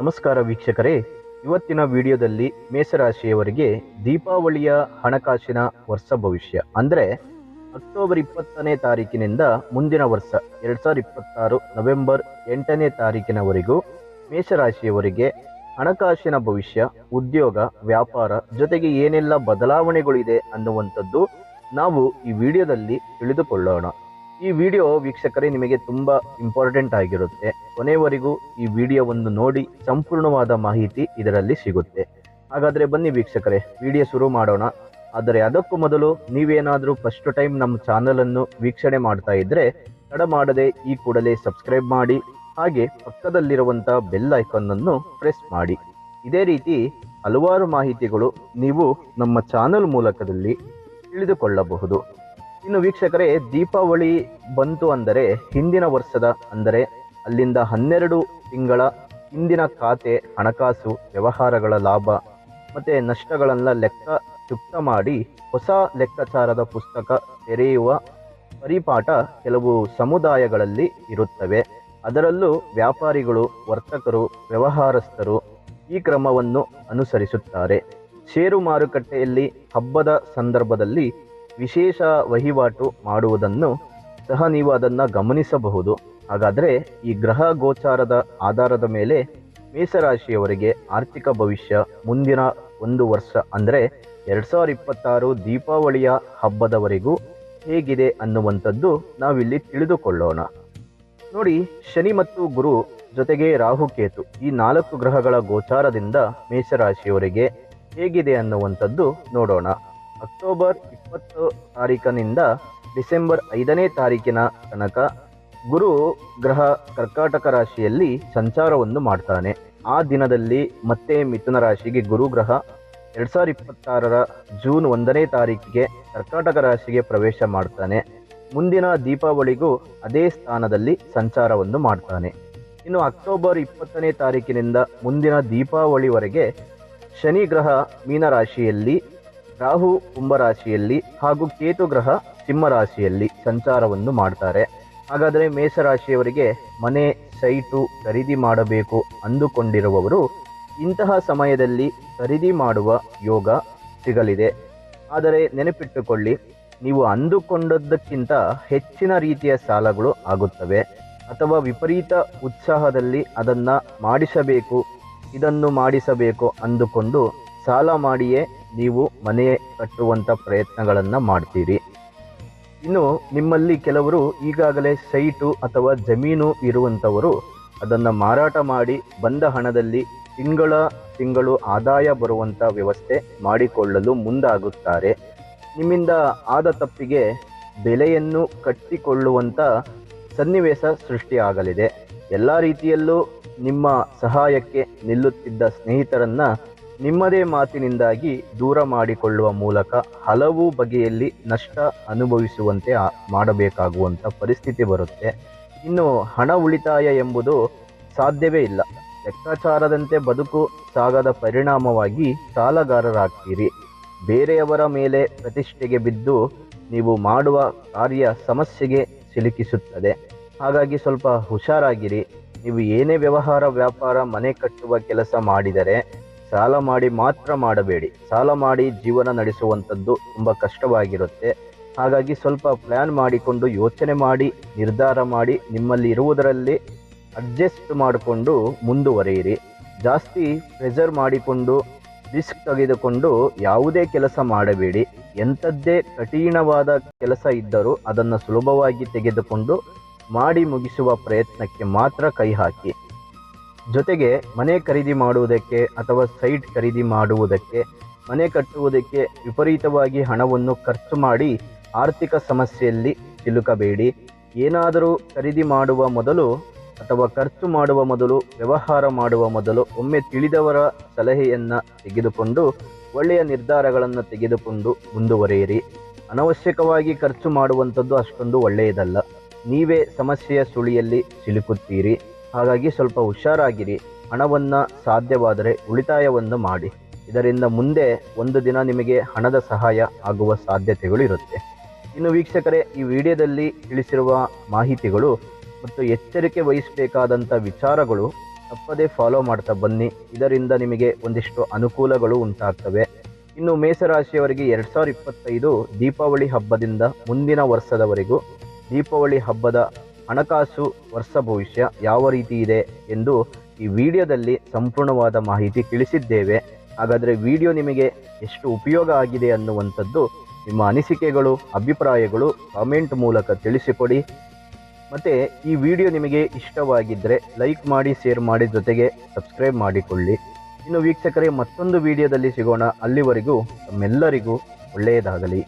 ನಮಸ್ಕಾರ ವೀಕ್ಷಕರೇ. ಇವತ್ತಿನ ವಿಡಿಯೋದಲ್ಲಿ ಮೇಷರಾಶಿಯವರಿಗೆ ದೀಪಾವಳಿಯ ಹಣಕಾಸಿನ ವರ್ಷ ಭವಿಷ್ಯ. ಅಂದರೆ ಅಕ್ಟೋಬರ್ ಇಪ್ಪತ್ತನೇ ತಾರೀಕಿನಿಂದ ಮುಂದಿನ ವರ್ಷ, ಎರಡು ಸಾವಿರದ ಇಪ್ಪತ್ತಾರು ನವೆಂಬರ್ ಎಂಟನೇ ತಾರೀಕಿನವರೆಗೂ ಮೇಷರಾಶಿಯವರಿಗೆ ಹಣಕಾಸಿನ ಭವಿಷ್ಯ, ಉದ್ಯೋಗ, ವ್ಯಾಪಾರ ಜೊತೆಗೆ ಏನೆಲ್ಲ ಬದಲಾವಣೆಗಳಿದೆ ಅನ್ನುವಂಥದ್ದು ನಾವು ಈ ವಿಡಿಯೋದಲ್ಲಿ ತಿಳಿದುಕೊಳ್ಳೋಣ. ಈ ವಿಡಿಯೋ ವೀಕ್ಷಕರೇ ನಿಮಗೆ ತುಂಬ ಇಂಪಾರ್ಟೆಂಟ್ ಆಗಿರುತ್ತೆ. ಕೊನೆವರೆಗೂ ಈ ವಿಡಿಯೋವನ್ನು ನೋಡಿ ಸಂಪೂರ್ಣವಾದ ಮಾಹಿತಿ ಇದರಲ್ಲಿ ಸಿಗುತ್ತೆ. ಹಾಗಾದರೆ ಬನ್ನಿ ವೀಕ್ಷಕರೇ, ವಿಡಿಯೋ ಶುರು ಮಾಡೋಣ. ಆದರೆ ಅದಕ್ಕೂ ಮೊದಲು ನೀವೇನಾದರೂ ಫಸ್ಟ್ ಟೈಮ್ ನಮ್ಮ ಚಾನಲನ್ನು ವೀಕ್ಷಣೆ ಮಾಡ್ತಾ ಇದ್ದರೆ ತಡ ಮಾಡದೆ ಈ ಕೂಡಲೇ ಸಬ್ಸ್ಕ್ರೈಬ್ ಮಾಡಿ, ಹಾಗೆ ಪಕ್ಕದಲ್ಲಿರುವಂಥ ಬೆಲ್ ಐಕನ್ನನ್ನು ಪ್ರೆಸ್ ಮಾಡಿ. ಇದೇ ರೀತಿ ಹಲವಾರು ಮಾಹಿತಿಗಳು ನೀವು ನಮ್ಮ ಚಾನಲ್ ಮೂಲಕದಲ್ಲಿ ತಿಳಿದುಕೊಳ್ಳಬಹುದು. ಇನ್ನು ವೀಕ್ಷಕರೇ, ದೀಪಾವಳಿ ಬಂತು ಅಂದರೆ, ಹಿಂದಿನ ವರ್ಷದ ಅಂದರೆ, ಅಲ್ಲಿಂದ ಹನ್ನೆರಡು ತಿಂಗಳ ಹಿಂದಿನ ಖಾತೆ, ಹಣಕಾಸು, ವ್ಯವಹಾರಗಳ ಲಾಭ ಮತ್ತು ನಷ್ಟಗಳನ್ನು ಲೆಕ್ಕ ಚುಕ್ತ ಮಾಡಿ, ಹೊಸ ಲೆಕ್ಕಾಚಾರದ ಪುಸ್ತಕ ತೆರೆಯುವ ಪರಿಪಾಠ ಕೆಲವು ಸಮುದಾಯಗಳಲ್ಲಿ ಇರುತ್ತವೆ. ಅದರಲ್ಲೂ ವ್ಯಾಪಾರಿಗಳು, ವರ್ತಕರು, ವ್ಯವಹಾರಸ್ಥರು ಈ ಕ್ರಮವನ್ನು ಅನುಸರಿಸುತ್ತಾರೆ. ಷೇರು ಮಾರುಕಟ್ಟೆಯಲ್ಲಿ ಹಬ್ಬದ ಸಂದರ್ಭದಲ್ಲಿ ವಿಶೇಷ ವಹಿವಾಟು ಮಾಡುವುದನ್ನು ಸಹ ನೀವು ಅದನ್ನು ಗಮನಿಸಬಹುದು. ಹಾಗಾದರೆ ಈ ಗ್ರಹ ಗೋಚಾರದ ಆಧಾರದ ಮೇಲೆ ಮೇಷರಾಶಿಯವರಿಗೆ ಆರ್ಥಿಕ ಭವಿಷ್ಯ ಮುಂದಿನ ಒಂದು ವರ್ಷ ಅಂದರೆ ಎರಡು ಸಾವಿರದ ಇಪ್ಪತ್ತಾರು ದೀಪಾವಳಿಯ ಹಬ್ಬದವರೆಗೂ ಹೇಗಿದೆ ಅನ್ನುವಂಥದ್ದು ನಾವಿಲ್ಲಿ ತಿಳಿದುಕೊಳ್ಳೋಣ. ನೋಡಿ, ಶನಿ ಮತ್ತು ಗುರು ಜೊತೆಗೆ ರಾಹುಕೇತು ಈ ನಾಲ್ಕು ಗ್ರಹಗಳ ಗೋಚಾರದಿಂದ ಮೇಷರಾಶಿಯವರಿಗೆ ಹೇಗಿದೆ ಅನ್ನುವಂಥದ್ದು ನೋಡೋಣ. ಅಕ್ಟೋಬರ್ ಇಪ್ಪತ್ತು ತಾರೀಕಿನಿಂದ ಡಿಸೆಂಬರ್ ಐದನೇ ತಾರೀಕಿನ ತನಕ ಗುರು ಗ್ರಹ ಕರ್ಕಾಟಕ ರಾಶಿಯಲ್ಲಿ ಸಂಚಾರವನ್ನು ಮಾಡ್ತಾನೆ. ಆ ದಿನದಲ್ಲಿ ಮತ್ತೆ ಮಿಥುನ ರಾಶಿಗೆ ಗುರು ಗ್ರಹ ಎರಡು ಸಾವಿರದ ಇಪ್ಪತ್ತಾರರ ಜೂನ್ ಒಂದನೇ ತಾರೀಕಿಗೆ ಕರ್ಕಾಟಕ ರಾಶಿಗೆ ಪ್ರವೇಶ ಮಾಡ್ತಾನೆ. ಮುಂದಿನ ದೀಪಾವಳಿಗೂ ಅದೇ ಸ್ಥಾನದಲ್ಲಿ ಸಂಚಾರವನ್ನು ಮಾಡ್ತಾನೆ. ಇನ್ನು ಅಕ್ಟೋಬರ್ ಇಪ್ಪತ್ತನೇ ತಾರೀಕಿನಿಂದ ಮುಂದಿನ ದೀಪಾವಳಿವರೆಗೆ ಶನಿ ಗ್ರಹ ಮೀನರಾಶಿಯಲ್ಲಿ ರಾಹು ಕುಂಭರಾಶಿಯಲ್ಲಿ ಹಾಗೂ ಕೇತು ಗ್ರಹ ಸಿಂಹರಾಶಿಯಲ್ಲಿ ಸಂಚಾರವನ್ನು ಮಾಡ್ತಾರೆ. ಹಾಗಾದರೆ ಮೇಷರಾಶಿಯವರಿಗೆ ಮನೆ, ಸೈಟು ಖರೀದಿ ಮಾಡಬೇಕು ಅಂದುಕೊಂಡಿರುವವರು ಇಂತಹ ಸಮಯದಲ್ಲಿ ಖರೀದಿ ಮಾಡುವ ಯೋಗ ಸಿಗಲಿದೆ. ಆದರೆ ನೆನಪಿಟ್ಟುಕೊಳ್ಳಿ, ನೀವು ಅಂದುಕೊಂಡದ್ದಕ್ಕಿಂತ ಹೆಚ್ಚಿನ ರೀತಿಯ ಸಾಲಗಳು ಆಗುತ್ತವೆ. ಅಥವಾ ವಿಪರೀತ ಉತ್ಸಾಹದಲ್ಲಿ ಅದನ್ನು ಮಾಡಿಸಬೇಕು, ಇದನ್ನು ಮಾಡಿಸಬೇಕು ಅಂದುಕೊಂಡು ಸಾಲ ಮಾಡಿಯೇ ನೀವು ಮನೆ ಕಟ್ಟುವಂಥ ಪ್ರಯತ್ನಗಳನ್ನು ಮಾಡ್ತೀರಿ. ಇನ್ನು ನಿಮ್ಮಲ್ಲಿ ಕೆಲವರು ಈಗಾಗಲೇ ಸೈಟು ಅಥವಾ ಜಮೀನು ಇರುವಂಥವರು ಅದನ್ನು ಮಾರಾಟ ಮಾಡಿ ಬಂದ ಹಣದಲ್ಲಿ ತಿಂಗಳ ತಿಂಗಳು ಆದಾಯ ಬರುವಂಥ ವ್ಯವಸ್ಥೆ ಮಾಡಿಕೊಳ್ಳಲು ಮುಂದಾಗುತ್ತಾರೆ. ನಿಮ್ಮಿಂದ ಆದ ತಪ್ಪಿಗೆ ಬೆಲೆಯನ್ನು ಕಟ್ಟಿಕೊಳ್ಳುವಂಥ ಸನ್ನಿವೇಶ ಸೃಷ್ಟಿಯಾಗಲಿದೆ. ಎಲ್ಲ ರೀತಿಯಲ್ಲೂ ನಿಮ್ಮ ಸಹಾಯಕ್ಕೆ ನಿಲ್ಲುತ್ತಿದ್ದ ಸ್ನೇಹಿತರನ್ನ ನಿಮ್ಮದೇ ಮಾತಿನಿಂದಾಗಿ ದೂರ ಮಾಡಿಕೊಳ್ಳುವ ಮೂಲಕ ಹಲವು ಬಗೆಯಲ್ಲಿ ನಷ್ಟ ಅನುಭವಿಸುವಂತೆ ಮಾಡಬೇಕಾಗುವಂಥ ಪರಿಸ್ಥಿತಿ ಬರುತ್ತೆ. ಇನ್ನು ಹಣ ಉಳಿತಾಯ ಎಂಬುದು ಸಾಧ್ಯವೇ ಇಲ್ಲ. ಲೆಕ್ಕಾಚಾರದಂತೆ ಬದುಕು ಸಾಗದ ಪರಿಣಾಮವಾಗಿ ಸಾಲಗಾರರಾಗ್ತೀರಿ. ಬೇರೆಯವರ ಮೇಲೆ ಪ್ರತಿಷ್ಠೆಗೆ ಬಿದ್ದು ನೀವು ಮಾಡುವ ಕಾರ್ಯ ಸಮಸ್ಯೆಗೆ ಸಿಲುಕಿಸುತ್ತದೆ. ಹಾಗಾಗಿ ಸ್ವಲ್ಪ ಹುಷಾರಾಗಿರಿ. ನೀವು ಏನೇ ವ್ಯವಹಾರ ವ್ಯಾಪಾರ ಮನೆ ಕಟ್ಟುವ ಕೆಲಸ ಮಾಡಿದರೆ ಸಾಲ ಮಾಡಿ ಮಾತ್ರ ಮಾಡಬೇಡಿ. ಸಾಲ ಮಾಡಿ ಜೀವನ ನಡೆಸುವಂಥದ್ದು ತುಂಬ ಕಷ್ಟವಾಗಿರುತ್ತೆ. ಹಾಗಾಗಿ ಸ್ವಲ್ಪ ಪ್ಲ್ಯಾನ್ ಮಾಡಿಕೊಂಡು ಯೋಚನೆ ಮಾಡಿ, ನಿರ್ಧಾರ ಮಾಡಿ ನಿಮ್ಮಲ್ಲಿ ಇರುವುದರಲ್ಲಿ ಅಡ್ಜಸ್ಟ್ ಮಾಡಿಕೊಂಡು ಮುಂದುವರೆಯಿರಿ. ಜಾಸ್ತಿ ಪ್ರೆಸರ್ ಮಾಡಿಕೊಂಡು ರಿಸ್ಕ್ ತೆಗೆದುಕೊಂಡು ಯಾವುದೇ ಕೆಲಸ ಮಾಡಬೇಡಿ. ಎಂಥದ್ದೇ ಕಠಿಣವಾದ ಕೆಲಸ ಇದ್ದರೂ ಅದನ್ನು ಸುಲಭವಾಗಿ ತೆಗೆದುಕೊಂಡು ಮಾಡಿ ಮುಗಿಸುವ ಪ್ರಯತ್ನಕ್ಕೆ ಮಾತ್ರ ಕೈ ಹಾಕಿ. ಜೊತೆಗೆ ಮನೆ ಖರೀದಿ ಮಾಡುವುದಕ್ಕೆ ಅಥವಾ ಸೈಟ್ ಖರೀದಿ ಮಾಡುವುದಕ್ಕೆ, ಮನೆ ಕಟ್ಟುವುದಕ್ಕೆ ವಿಪರೀತವಾಗಿ ಹಣವನ್ನು ಖರ್ಚು ಮಾಡಿ ಆರ್ಥಿಕ ಸಮಸ್ಯೆಯಲ್ಲಿ ಸಿಲುಕಬೇಡಿ. ಏನಾದರೂ ಖರೀದಿ ಮಾಡುವ ಮೊದಲು ಅಥವಾ ಖರ್ಚು ಮಾಡುವ ಮೊದಲು, ವ್ಯವಹಾರ ಮಾಡುವ ಮೊದಲು ಒಮ್ಮೆ ತಿಳಿದವರ ಸಲಹೆಯನ್ನು ತೆಗೆದುಕೊಂಡು ಒಳ್ಳೆಯ ನಿರ್ಧಾರಗಳನ್ನು ತೆಗೆದುಕೊಂಡು ಮುಂದುವರಿಯಿರಿ. ಅನವಶ್ಯಕವಾಗಿ ಖರ್ಚು ಮಾಡುವಂಥದ್ದು ಅಷ್ಟೊಂದು ಒಳ್ಳೆಯದಲ್ಲ. ನೀವೇ ಸಮಸ್ಯೆಯ ಸುಳಿಯಲ್ಲಿ ಸಿಲುಕುತ್ತೀರಿ. ಹಾಗಾಗಿ ಸ್ವಲ್ಪ ಹುಷಾರಾಗಿರಿ. ಹಣವನ್ನು ಸಾಧ್ಯವಾದರೆ ಉಳಿತಾಯವನ್ನು ಮಾಡಿ. ಇದರಿಂದ ಮುಂದೆ ಒಂದು ದಿನ ನಿಮಗೆ ಹಣದ ಸಹಾಯ ಆಗುವ ಸಾಧ್ಯತೆಗಳು ಇರುತ್ತೆ ಇನ್ನು ವೀಕ್ಷಕರೇ, ಈ ವಿಡಿಯೋದಲ್ಲಿ ತಿಳಿಸಿರುವ ಮಾಹಿತಿಗಳು ಮತ್ತು ಎಚ್ಚರಿಕೆ ವಹಿಸಬೇಕಾದಂಥ ವಿಚಾರಗಳು ತಪ್ಪದೇ ಫಾಲೋ ಮಾಡ್ತಾ ಬನ್ನಿ. ಇದರಿಂದ ನಿಮಗೆ ಒಂದಿಷ್ಟು ಅನುಕೂಲಗಳು ಉಂಟಾಗ್ತವೆ. ಇನ್ನು ಮೇಷರಾಶಿಯವರಿಗೆ ಎರಡು ಸಾವಿರದ ಇಪ್ಪತ್ತೈದು ದೀಪಾವಳಿ ಹಬ್ಬದಿಂದ ಮುಂದಿನ ವರ್ಷದವರೆಗೂ ದೀಪಾವಳಿ ಹಬ್ಬದ ಹಣಕಾಸು ವರ್ಷ ಭವಿಷ್ಯ ಯಾವ ರೀತಿ ಇದೆ ಎಂದು ಈ ವಿಡಿಯೋದಲ್ಲಿ ಸಂಪೂರ್ಣವಾದ ಮಾಹಿತಿ ತಿಳಿಸಿದ್ದೇವೆ. ಹಾಗಾದರೆ ವಿಡಿಯೋ ನಿಮಗೆ ಎಷ್ಟು ಉಪಯೋಗ ಆಗಿದೆ ಅನ್ನುವಂಥದ್ದು ನಿಮ್ಮ ಅನಿಸಿಕೆಗಳು, ಅಭಿಪ್ರಾಯಗಳು ಕಾಮೆಂಟ್ ಮೂಲಕ ತಿಳಿಸಿಕೊಡಿ. ಮತ್ತು ಈ ವಿಡಿಯೋ ನಿಮಗೆ ಇಷ್ಟವಾಗಿದ್ದರೆ ಲೈಕ್ ಮಾಡಿ, ಶೇರ್ ಮಾಡಿ ಜೊತೆಗೆ ಸಬ್ಸ್ಕ್ರೈಬ್ ಮಾಡಿಕೊಳ್ಳಿ. ಇನ್ನು ವೀಕ್ಷಕರೇ ಮತ್ತೊಂದು ವಿಡಿಯೋದಲ್ಲಿ ಸಿಗೋಣ. ಅಲ್ಲಿವರೆಗೂ ತಮ್ಮೆಲ್ಲರಿಗೂ ಒಳ್ಳೆಯದಾಗಲಿ.